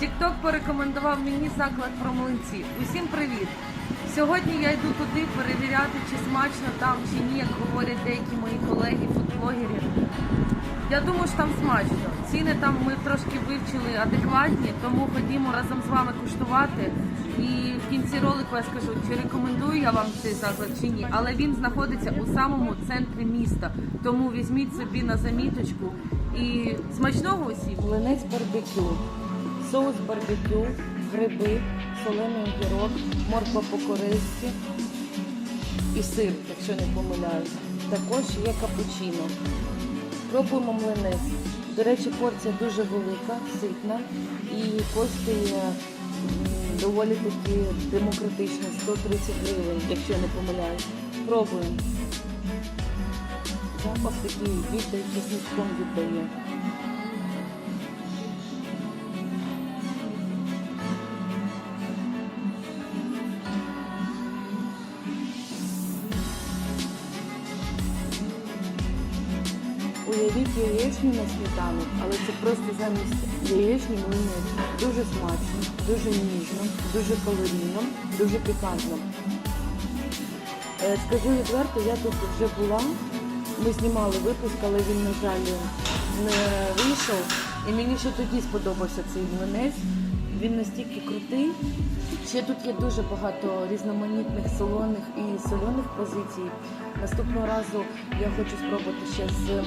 Тікток порекомендував мені заклад про млинці. Усім привіт! Сьогодні я йду туди перевіряти, чи смачно там, чи ні, як говорять деякі мої колеги, фудблогери. Я думаю, що там смачно. Ціни там ми трошки вивчили адекватні, тому ходімо разом з вами куштувати. І в кінці ролику я скажу, чи рекомендую я вам цей заклад чи ні. Але він знаходиться у самому центрі міста. Тому візьміть собі на заміточку. І смачного усім! Млинець барбекю, соус барбекю, гриби, солений огірок, морква по-корейськи і сир, якщо не помиляюсь. Також є капучино. Пробуємо млинець. До речі, порція дуже велика, ситна і коштує доволі таки демократично 130 гривень, якщо не помиляюсь. Пробуємо. Запах такий віддає, чесничком віддає. Уявіть яєчню на сніданок, але це просто замість яєчні млинець. Дуже смачно, дуже ніжно, дуже калорійно, дуже пікантно. Е, Скажу відверто, я тут вже була. Ми знімали випуск, але він, на жаль, не вийшов. І мені ще тоді сподобався цей млинець. Він настільки крутий. Ще тут є дуже багато різноманітних солоних і солених позицій. Наступного разу я хочу спробувати ще з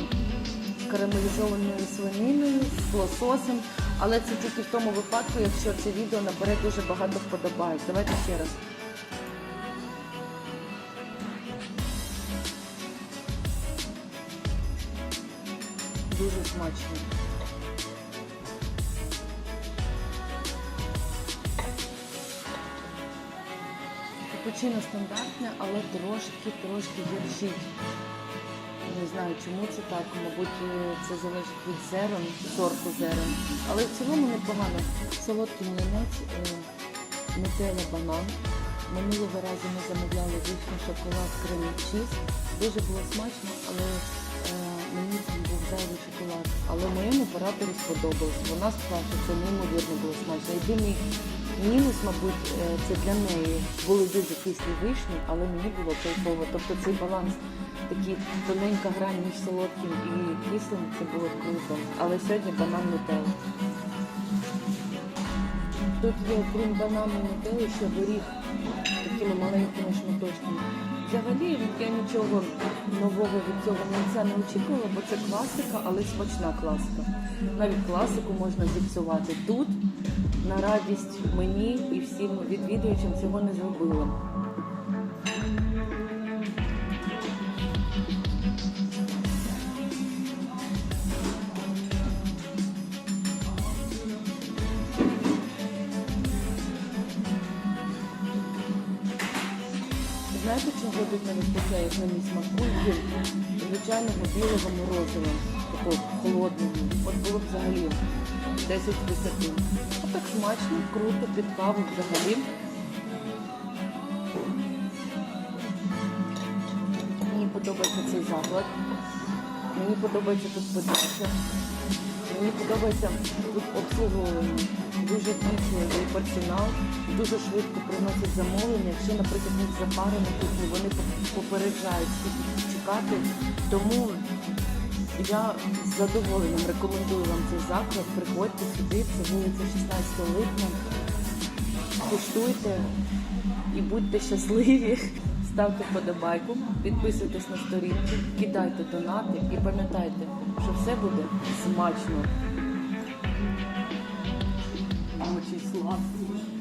карамелізованою свининою, з лососем, але це тільки в тому випадку, якщо це відео набере дуже багато вподобайок. Давайте ще раз. Дуже смачно. Капучино стандартне, але трошки-трошки гірчить. Не знаю, чому це так. Мабуть, е, це залежить від зерен, сорту зерен. Але в цілому непогано. Солодкий млинець, нутелла банан. Минулого разу ми замовляли вишню шоколад крем чіз. Дуже було смачно, але е, мені там був зайвий шоколад. Але моєму оператору сподобалось. Вона сказала, що це неймовірно було смачно. Єдиний мінус, мабуть, е, це для неї були дуже кислі вишні, але мені було кайфово. Тобто цей баланс такий тоненька грань між солодким і кислим, це було круто. Але сьогодні банан нутелла. Тут є, крім банану нутелли, ще горіх такими маленькими шматочками. Взагалі я нічого нового від цього млинця не очікувала, бо це класика, але смачна класика. Навіть класику можна зіпсувати. Тут на радість мені і всім відвідувачам цього не зробила. Знаєте, чого тут не вистачає, як на мій смаку? Гірки. Звичайного білого морозива, такого холодного. От було б взагалі 10 з 10. А так смачно, круто, під каву взагалі. Мені подобається цей заклад. Мені подобається тут подача. Мені подобається тут обслуговування. Дуже вічливий персонал, дуже швидко приносять замовлення. Якщо, наприклад, в них запари вони попереджають чекати. Тому я з задоволенням рекомендую вам цей заклад. Приходьте сюди, це вулиця 16 липня. Куштуйте і будьте щасливі. Ставте вподобайку, підписуйтесь на сторінку, кидайте донати і пам'ятайте, що все буде смачно. Очень сладкий.